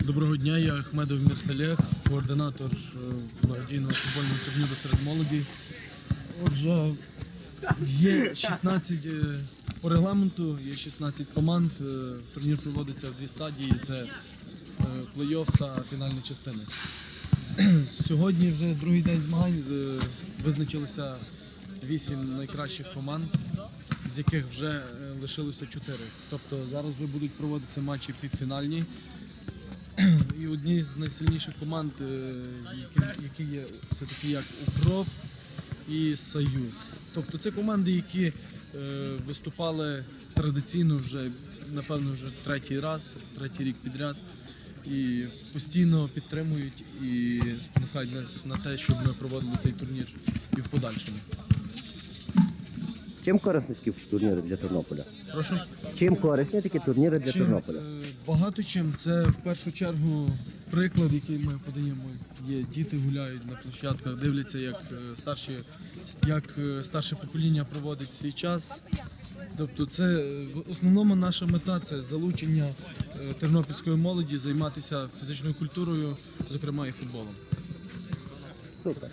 Доброго дня, я Ахмедов Мірсалех, координатор е, благодійного футбольного турніру серед молоді. Отже, є 16 е, по регламенту, є 16 команд. Е, Турнір проводиться в дві стадії: це плей-офф та фінальні частини. Сьогодні вже другий день змагань. Визначилися 8 найкращих команд, з яких вже лишилося 4. Тобто зараз вже будуть проводитися матчі півфінальні. І одні з найсильніших команд, е, які, які є, це такі як Укроп і Союз. Тобто це команди, які е, виступали традиційно вже, напевно, вже третій раз, третій рік підряд. І постійно підтримують і спонукають нас на те, щоб ми проводили цей турнір і в подальшому. Чим корисні такі турніри для Тернополя? Прошу. Чим корисні такі турніри для Чим, Тернополя? е, Багато чим. Це в першу чергу приклад, який ми подаємо. Є діти гуляють на площадках, дивляться, як е, старші, як е, старше покоління проводить свій час. Тобто, це е, в основному наша мета це залучення тернопільської молоді займатися фізичною культурою, зокрема і футболом. Супер.